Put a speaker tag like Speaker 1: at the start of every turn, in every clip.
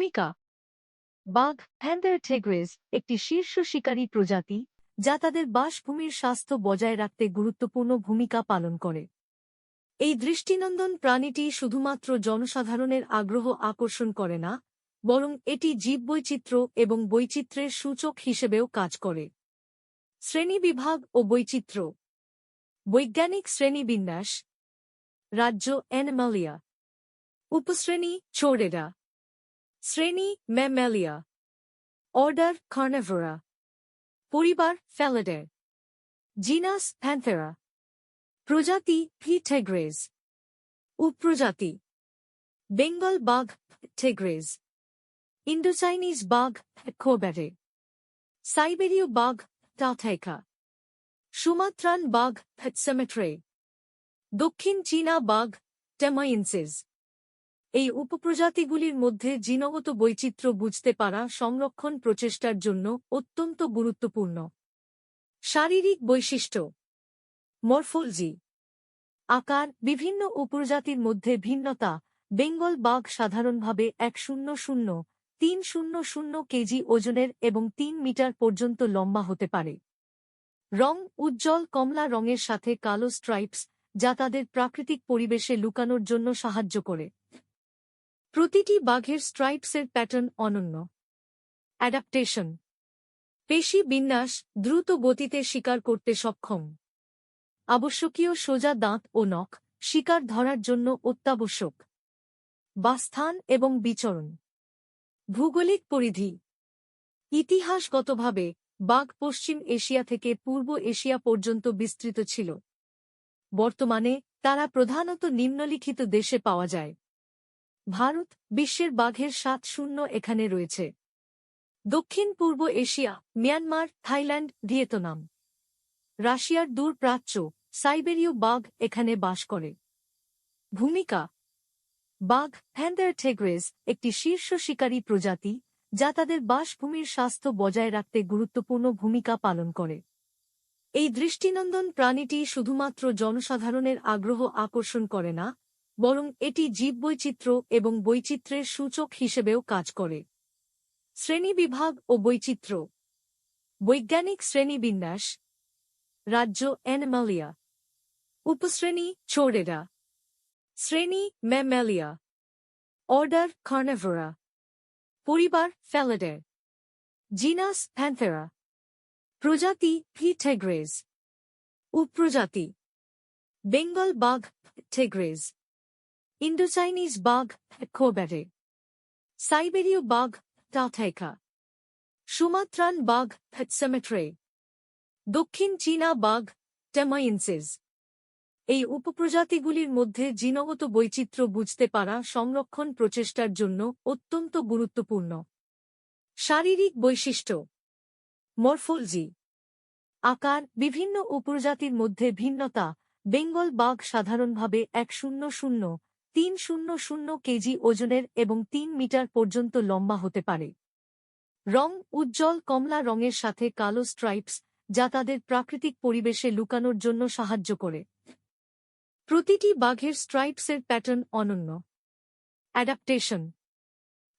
Speaker 1: ভূমিকা। বাঘ প্যান্থার টেগ্রেস একটি শীর্ষ শিকারী প্রজাতি, যা তাদের বাসভূমির স্বাস্থ্য বজায় রাখতে গুরুত্বপূর্ণ ভূমিকা পালন করে। এই দৃষ্টিনন্দন প্রাণীটি শুধুমাত্র জনসাধারণের আগ্রহ আকর্ষণ করে না, বরং এটি জীববৈচিত্র্য এবং বৈচিত্র্যের সূচক হিসেবেও কাজ করে। শ্রেণীবিভাগ ও বৈচিত্র্য। বৈজ্ঞানিক শ্রেণীবিন্যাস রাজ্য অ্যানিমালিয়া। উপশ্রেণী চোরেরা। শ্রেণি ম্যামেলিয়া অর্ডার কার্নেভোরা পরিবার ফ্যালাডের জিনাস প্যান্থেরা প্রজাতি ফিটেগ্রেজ উপপ্রজাতি বেঙ্গল বাঘ টেগ্রেজ ইন্ডোচাইনিজ বাঘ খোব্যারে সাইবেরীয় বাঘ টাথাইকা সুমাত্রান বাঘ সেমেট্রে দক্ষিণ চীনা বাঘ টেমাইন্সেস এই উপপ্রজাতিগুলির মধ্যে জিনগত বৈচিত্র্য বুঝতে পারা সংরক্ষণ প্রচেষ্টার জন্য অত্যন্ত গুরুত্বপূর্ণ। শারীরিক বৈশিষ্ট্য। মরফোলজি। আকার, বিভিন্ন উপপ্রজাতির মধ্যে ভিন্নতা। বেঙ্গল বাঘ সাধারণভাবে এক শূন্য শূন্য, তিন শূন্য শূন্য কেজি ওজনের এবং তিন মিটার পর্যন্ত লম্বা হতে পারে। রং উজ্জ্বল কমলা রঙের সাথে কালো স্ট্রাইপস, যা তাদের প্রাকৃতিক পরিবেশে লুকানোর জন্য সাহায্য করে। প্রতিটি বাঘের স্ট্রাইপসের প্যাটার্ন অনন্য। অ্যাডাপ্টেশন পেশি বিন্যাস দ্রুত গতিতে শিকার করতে সক্ষম। আবশ্যকীয় সোজা দাঁত ও নখ শিকার ধরার জন্য অত্যাবশ্যক। বাস্থান এবং বিচরণ। ভূগোলিক পরিধি। ইতিহাসগতভাবে বাঘ পশ্চিম এশিয়া থেকে পূর্ব এশিয়া পর্যন্ত বিস্তৃত ছিল। বর্তমানে তারা প্রধানত নিম্নলিখিত দেশে পাওয়া যায়। ভারত বিশ্বের বাঘের সাত শূন্য এখানে রয়েছে। দক্ষিণ পূর্ব এশিয়া, মিয়ানমার, থাইল্যান্ড, ভিয়েতনাম। রাশিয়ার দূর প্রাচ্য, সাইবেরীয় বাঘ এখানে বাস করে। ভূমিকা, বাঘ প্যান্থার টেগ্রেস একটি শীর্ষ শিকারী প্রজাতি, যা তাদের বাসভূমির স্বাস্থ্য বজায় রাখতে গুরুত্বপূর্ণ ভূমিকা পালন করে। এই দৃষ্টিনন্দন প্রাণীটি শুধুমাত্র জনসাধারণের আগ্রহ আকর্ষণ করে না বরং এটি জীববৈচিত্র্য এবং বৈচিত্র্যের সূচক হিসেবেও কাজ করে। শ্রেণীবিভাগ ও বৈচিত্র্য। বৈজ্ঞানিক শ্রেণীবিন্যাস। রাজ্য অ্যানিমালিয়া উপশ্রেণী চোরেরা। শ্রেণি ম্যামেলিয়া। অর্ডার কার্নেভোরা। পরিবার ফ্যালাডের জিনাস প্যান্থেরা। প্রজাতি ফিটেগ্রেজ উপপ্রজাতি। বেঙ্গল বাঘ টেগ্রেজ ইন্ডোচাইনিজ বাঘ খোব্যারে সাইবেরীয় বাঘ টাথাইকা সুমাত্রান বাঘ সেমেট্রে দক্ষিণ চীনা বাঘ টেমাইন্সেস এই উপপ্রজাতিগুলির মধ্যে জিনগত বৈচিত্র্য বুঝতে পারা সংরক্ষণ প্রচেষ্টার জন্য অত্যন্ত গুরুত্বপূর্ণ। শারীরিক বৈশিষ্ট্য। মরফোলজি। আকার, বিভিন্ন উপপ্রজাতির মধ্যে ভিন্নতা। বেঙ্গল বাঘ সাধারণভাবে এক শূন্য শূন্য। তিন শূন্য শূন্য কেজি ওজনের এবং তিন মিটার পর্যন্ত লম্বা হতে পারে। রং উজ্জ্বল কমলা রঙের সাথে কালো স্ট্রাইপস যা তাদের প্রাকৃতিক পরিবেশে লুকানোর জন্য সাহায্য করে। প্রতিটি বাঘের স্ট্রাইপসের প্যাটার্ন অনন্য। অ্যাডাপ্টেশন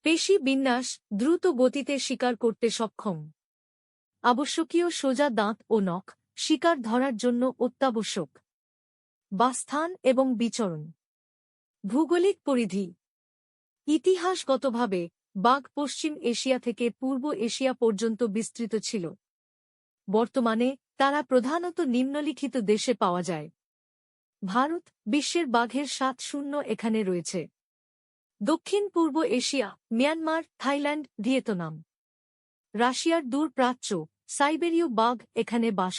Speaker 1: পেশি বিন্যাস দ্রুত গতিতে শিকার করতে সক্ষম। আবশ্যকীয় সোজা দাঁত ও নখ শিকার ধরার জন্য অত্যাবশ্যক। বাস্থান এবং বিচরণ। ভূগোলিক পরিধি। ইতিহাসগতভাবে, বাঘ পশ্চিম এশিয়া থেকে পূর্ব এশিয়া পর্যন্ত বিস্তৃত ছিল। বর্তমানে, তারা প্রধানত নিম্নলিখিত দেশে পাওয়া যায়। ভারত, বিশ্বের বাঘের সাত শূন্য এখানে রয়েছে। দক্ষিণ পূর্ব এশিয়া, মিয়ানমার, থাইল্যান্ড, ভিয়েতনাম। রাশিয়ার দূর প্রাচ্য সাইবেরীয় বাঘ এখানে বাস